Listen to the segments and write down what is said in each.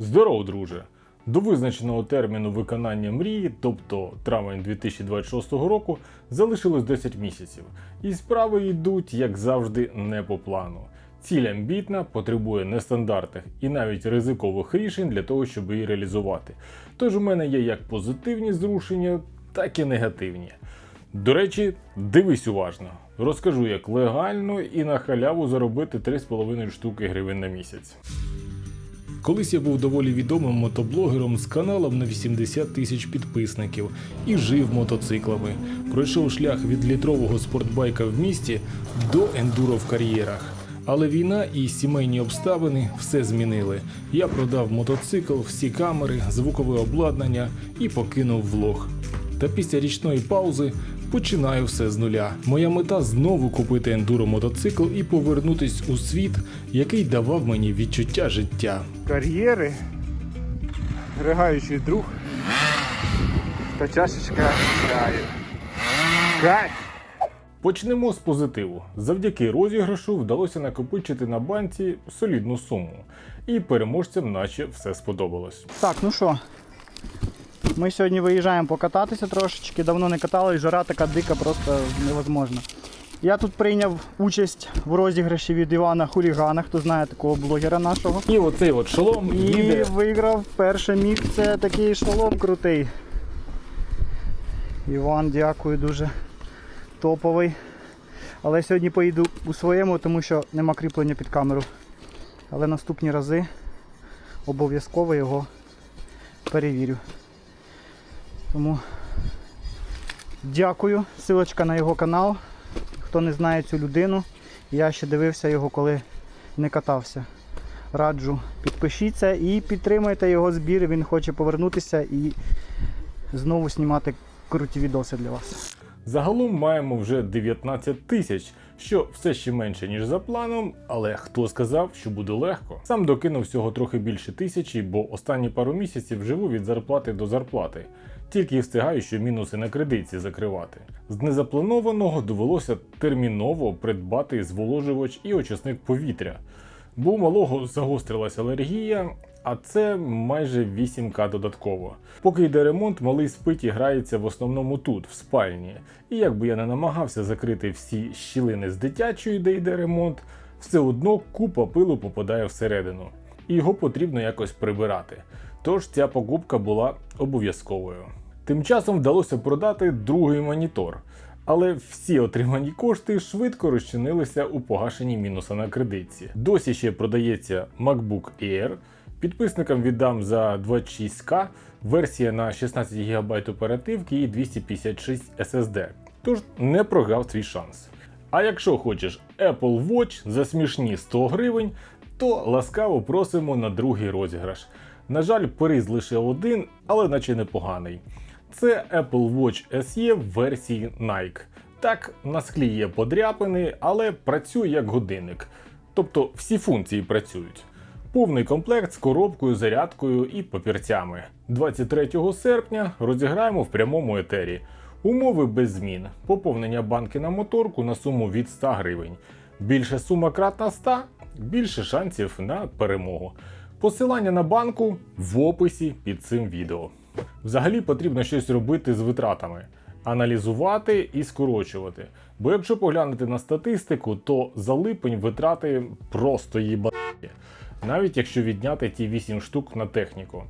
Здоров, друже! До визначеного терміну виконання мрії, тобто травень 2026 року, залишилось 10 місяців, і справи йдуть, як завжди, не по плану. Ціль амбітна, потребує нестандартних і навіть ризикових рішень для того, щоб її реалізувати. Тож у мене є як позитивні зрушення, так і негативні. До речі, дивись уважно. Розкажу, як легально і на халяву заробити 3,5 штуки гривень на місяць. Колись я був доволі відомим мотоблогером з каналом на 80 тисяч підписників і жив мотоциклами. Пройшов шлях від літрового спортбайка в місті до ендуро в кар'єрах. Але війна і сімейні обставини все змінили. Я продав мотоцикл, всі камери, звукове обладнання і покинув влог. Та після річної паузи починаю все з нуля. Моя мета знову купити ендуро мотоцикл і повернутись у світ, який давав мені відчуття життя. кар'єри, ригаючий друг та чашечка чаю. Кайф! Почнемо з позитиву. Завдяки розіграшу вдалося накопичити на банці солідну суму. І переможцям наче все сподобалось. Так, ну що, ми сьогодні виїжджаємо покататися трошечки, давно не катались, жара така дика, просто невозможна. Я тут прийняв участь в розіграші від Івана Хулігана, хто знає такого блогера нашого. І оцей от шолом І їде. виграв перше місце такий шолом крутий. Іван, дякую, дуже топовий. Але сьогодні поїду у своєму, тому що нема кріплення під камеру. Але наступні рази обов'язково його перевірю. Тому дякую. Силочка на його канал. Хто не знає цю людину, я ще дивився його, коли не катався. Раджу, підпишіться і підтримайте його збір. Він хоче повернутися і знову знімати круті відоси для вас. Загалом маємо вже 19 тисяч, що все ще менше, ніж за планом, але хто сказав, що буде легко? Сам докинув всього трохи більше тисячі, бо останні пару місяців живу від зарплати до зарплати. Тільки й встигаю, що мінуси на кредитці закривати. З незапланованого довелося терміново придбати зволожувач і очисник повітря. Бо у малого загострилася алергія, а це майже 8к додатково. Поки йде ремонт, малий спить і грається в основному тут, в спальні. І якби я не намагався закрити всі щілини з дитячої, де йде ремонт, все одно купа пилу попадає всередину. І його потрібно якось прибирати. Тож ця покупка була обов'язковою. Тим часом вдалося продати другий монітор. Але всі отримані кошти швидко розчинилися у погашенні мінуса на кредитці. Досі ще продається MacBook Air. Підписникам віддам за 26к, версія на 16 ГБ оперативки і 256 SSD. Тож не прогав свій шанс. А якщо хочеш Apple Watch за смішні 100 гривень, то ласкаво просимо на другий розіграш. На жаль, приз лише один, але наче непоганий. Це Apple Watch SE в версії Nike. Так, на склі є подряпини, але працює як годинник. Тобто всі функції працюють. Повний комплект з коробкою, зарядкою і папірцями. 23 серпня розіграємо в прямому етері. Умови без змін. Поповнення банки на моторку на суму від 100 гривень. Більше сума кратна 100, більше шансів на перемогу. Посилання на банку в описі під цим відео. Взагалі потрібно щось робити з витратами, аналізувати і скорочувати. Бо якщо поглянути на статистику, то за липень витрати просто їбані. Навіть якщо відняти ті 8 штук на техніку.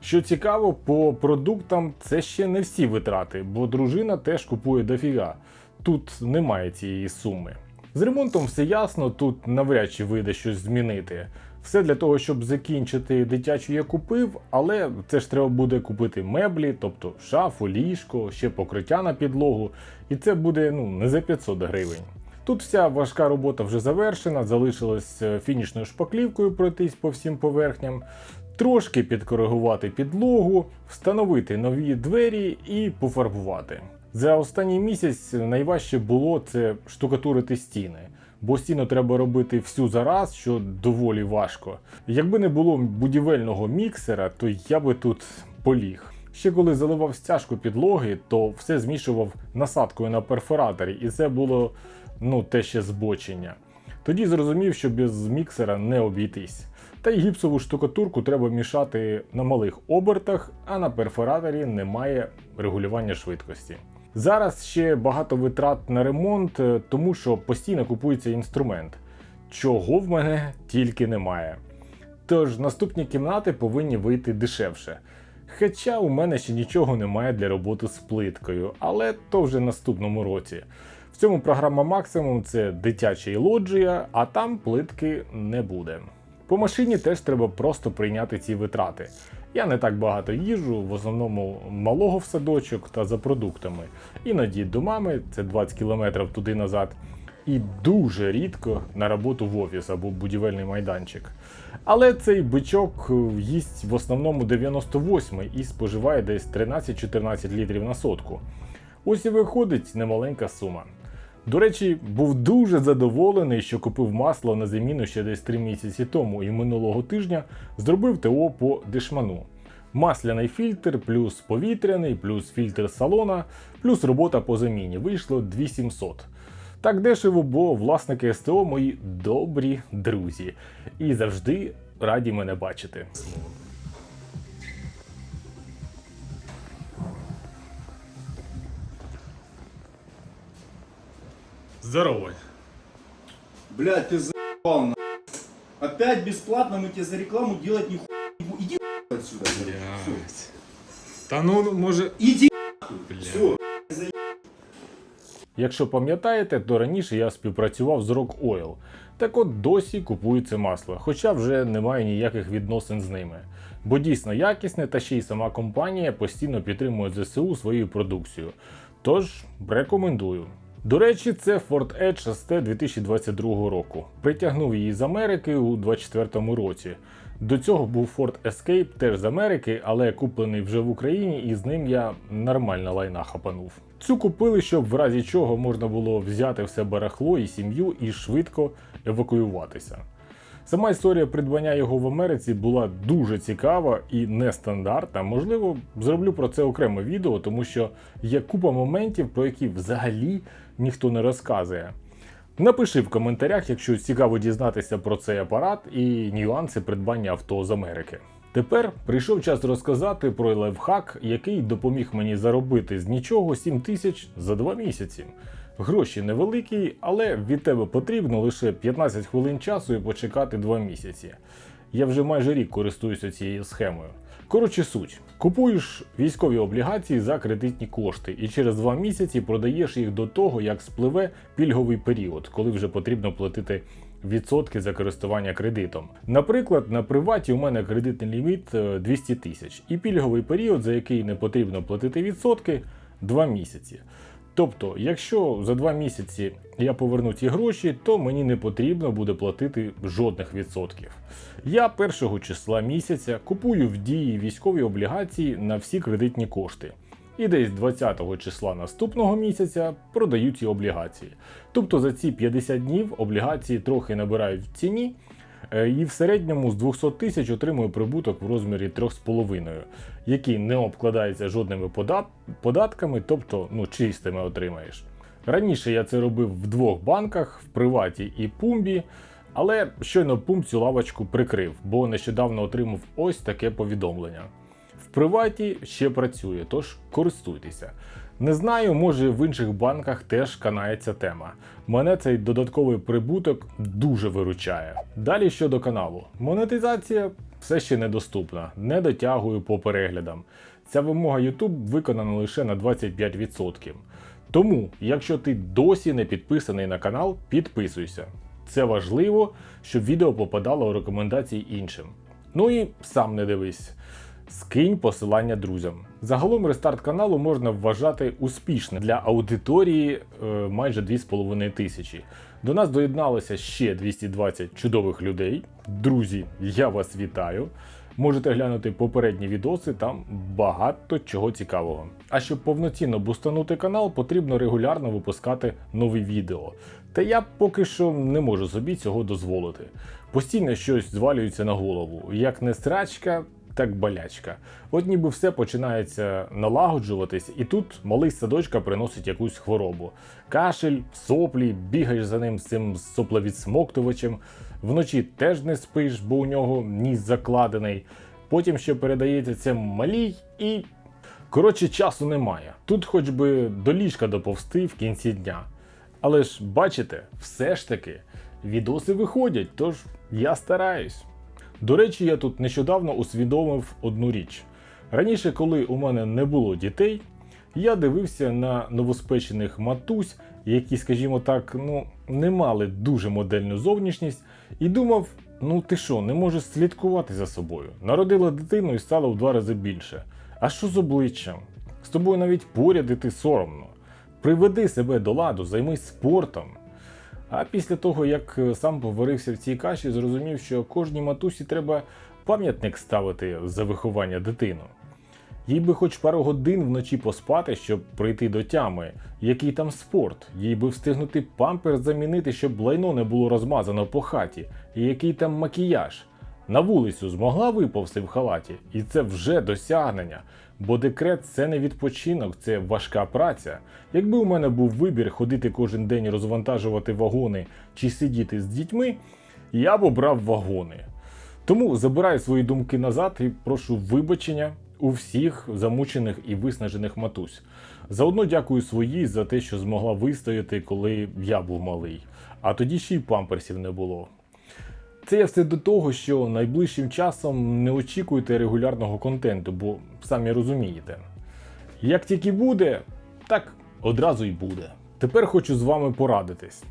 Що цікаво, по продуктам це ще не всі витрати, бо дружина теж купує дофіга. Тут немає цієї суми. З ремонтом все ясно, тут навряд чи вийде щось змінити. Все для того, щоб закінчити дитячу я купив, але це ж треба буде купити меблі, тобто шафу, ліжко, ще покриття на підлогу, і це буде ну, не за 500 гривень. Тут вся важка робота вже завершена, залишилось е, фінішною шпаклівкою пройтись по всім поверхням, трошки підкоригувати підлогу, встановити нові двері і пофарбувати. За останній місяць найважче було це штукатурити стіни, бо стіну треба робити всю зараз, що доволі важко. Якби не було будівельного міксера, то я би тут поліг. Ще коли заливав стяжку підлоги, то все змішував насадкою на перфораторі, і це було ну те ще збочення. Тоді зрозумів, що без міксера не обійтись. Та й гіпсову штукатурку треба мішати на малих обертах, а на перфораторі немає регулювання швидкості. Зараз ще багато витрат на ремонт, е, тому що постійно купується інструмент, чого в мене тільки немає. Тож наступні кімнати повинні вийти дешевше. Хоча у мене ще нічого немає для роботи з плиткою, але то вже наступному році. В цьому програма максимум це дитяча і лоджія, а там плитки не буде. По машині теж треба просто прийняти ці витрати. Я не так багато їжджу, в основному малого в садочок та за продуктами. Іноді до мами, це 20 км туди назад. І дуже рідко на роботу в офіс або будівельний майданчик. Але цей бичок е, їсть в основному 98 і споживає десь 13-14 літрів на сотку. Ось і виходить немаленька сума. До речі, був дуже задоволений, що купив масло на заміну ще десь 3 місяці тому і минулого тижня зробив ТО по дешману. Масляний фільтр, плюс повітряний, плюс фільтр салона, плюс робота по заміні. Вийшло 2700. Так дешево, бо власники СТО мої добрі друзі і завжди раді мене бачити. Здорово. Блядь, ты заебал на. Опять бесплатно мы тебе за рекламу делать не не будем. Иди отсюда. Всё. Та ну може. Иди Все. Якщо пам'ятаєте, то раніше я співпрацював з Rock Oil. Так от досі купую це масло, хоча вже немає ніяких відносин з ними. Бо дійсно якісне та ще й сама компанія постійно підтримує ЗСУ своєю продукцією. Тож рекомендую. До речі, це Ford Edge ST 2022 року. Притягнув її з Америки у 2024 році. До цього був Ford Escape теж з Америки, але куплений вже в Україні, і з ним я нормально лайна хапанув. Цю купили, щоб в разі чого можна було взяти все барахло і сім'ю і швидко евакуюватися. Сама історія придбання його в Америці була дуже цікава і нестандартна. Можливо, зроблю про це окреме відео, тому що є купа моментів, про які взагалі ніхто не розказує. Напиши в коментарях, якщо цікаво дізнатися про цей апарат і нюанси придбання авто з Америки. Тепер прийшов час розказати про лайфхак, який допоміг мені заробити з нічого 7 тисяч за 2 місяці. Гроші невеликі, але від тебе потрібно лише 15 хвилин часу і почекати 2 місяці. Я вже майже рік користуюся цією схемою. Коротше, суть: купуєш військові облігації за кредитні кошти, і через два місяці продаєш їх до того, як спливе пільговий період, коли вже потрібно платити відсотки за користування кредитом. Наприклад, на приваті у мене кредитний ліміт е, 200 тисяч, і пільговий період, за який не потрібно платити відсотки, 2 місяці. Тобто, якщо за 2 місяці я поверну ці гроші, то мені не потрібно буде платити жодних відсотків. Я першого числа місяця купую в дії військові облігації на всі кредитні кошти. І десь 20 числа наступного місяця продаю ці облігації. Тобто за ці 50 днів облігації трохи набирають в ціні, і в середньому з 200 тисяч отримую прибуток в розмірі 3,5, який не обкладається жодними податками, тобто ну, чистими отримаєш. Раніше я це робив в двох банках в приваті і пумбі, але щойно пумб цю лавочку прикрив, бо нещодавно отримав ось таке повідомлення. В приваті ще працює, тож користуйтеся. Не знаю, може в інших банках теж канається тема. Мене цей додатковий прибуток дуже виручає. Далі щодо каналу. Монетизація все ще недоступна, не дотягую по переглядам. Ця вимога YouTube виконана лише на 25%. Тому, якщо ти досі не підписаний на канал, підписуйся. Це важливо, щоб відео попадало у рекомендації іншим. Ну і сам не дивись. Скинь посилання друзям. Загалом рестарт каналу можна вважати успішним для аудиторії е, майже 2,5 тисячі. До нас доєдналося ще 220 чудових людей. Друзі, я вас вітаю. Можете глянути попередні відоси, там багато чого цікавого. А щоб повноцінно бустанути канал, потрібно регулярно випускати нові відео. Та я поки що не можу собі цього дозволити. Постійно щось звалюється на голову. Як не срачка, так болячка. От ніби все починається налагоджуватись, і тут малий садочка приносить якусь хворобу. Кашель, соплі, бігаєш за ним з цим сопловідсмоктувачем. Вночі теж не спиш, бо у нього ніс закладений. Потім ще передається це малій і. Коротше, часу немає. Тут хоч би до ліжка доповсти в кінці дня. Але ж бачите, все ж таки, відоси виходять, тож я стараюсь. До речі, я тут нещодавно усвідомив одну річ. Раніше, коли у мене не було дітей, я дивився на новоспечених матусь, які, скажімо так, ну, не мали дуже модельну зовнішність, і думав: ну ти що, не можеш слідкувати за собою. Народила дитину і стало в два рази більше. А що з обличчям? З тобою навіть поряд іти соромно. Приведи себе до ладу, займись спортом. А після того, як е, сам поварився в цій каші, зрозумів, що кожній матусі треба пам'ятник ставити за виховання дитину. Їй би хоч пару годин вночі поспати, щоб прийти до тями. Який там спорт? Їй би встигнути памперс замінити, щоб лайно не було розмазано по хаті. І який там макіяж? На вулицю змогла виповзти в халаті, і це вже досягнення. Бо декрет це не відпочинок, це важка праця. Якби у мене був вибір ходити кожен день розвантажувати вагони чи сидіти з дітьми, я б обрав вагони. Тому забираю свої думки назад і прошу вибачення у всіх замучених і виснажених матусь. Заодно дякую своїй за те, що змогла вистояти, коли я був малий. А тоді ще й памперсів не було. Це я все до того, що найближчим часом не очікуйте регулярного контенту, бо самі розумієте. Як тільки буде, так одразу й буде. Тепер хочу з вами порадитись.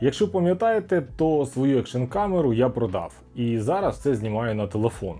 Якщо пам'ятаєте, то свою екшн камеру я продав і зараз це знімаю на телефон.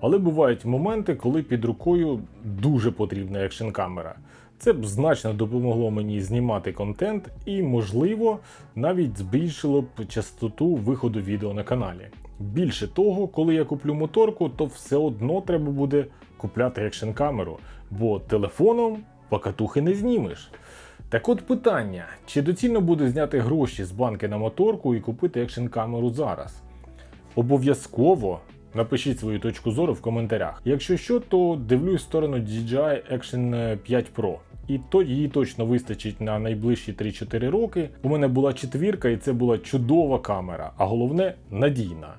Але бувають моменти, коли під рукою дуже потрібна екшн камера. Це б значно допомогло мені знімати контент і, можливо, навіть збільшило б частоту виходу відео на каналі. Більше того, коли я куплю моторку, то все одно треба буде купляти екшн камеру, бо телефоном покатухи не знімеш. Так от питання: чи доцільно буде зняти гроші з банки на моторку і купити екшн камеру зараз? Обов'язково напишіть свою точку зору в коментарях. Якщо що, то дивлюсь в сторону DJI Action 5 Pro. І то її точно вистачить на найближчі 3-4 роки. У мене була четвірка, і це була чудова камера, а головне надійна.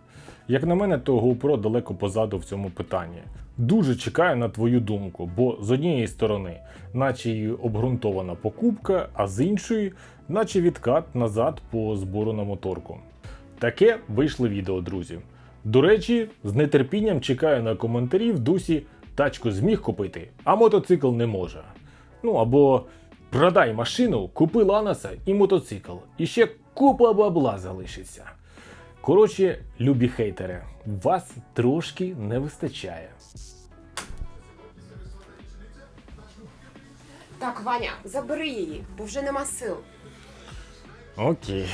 Як на мене, то GoPro далеко позаду в цьому питанні. Дуже чекаю на твою думку, бо з однієї сторони, наче й обґрунтована покупка, а з іншої, наче відкат назад по збору на моторку. Таке вийшло відео, друзі. До речі, з нетерпінням чекаю на коментарі в дусі тачку зміг купити, а мотоцикл не може. Ну або продай машину, купи Ланаса і мотоцикл, і ще купа бабла залишиться. Коротше, любі хейтери, вас трошки не вистачає. Так, Ваня, забери її, бо вже нема сил. Окей.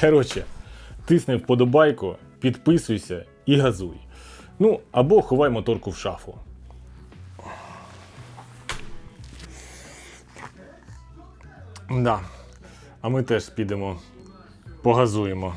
Коротше, тисни вподобайку, підписуйся і газуй. Ну, або ховай моторку в шафу. Да. А ми теж підемо погазуємо.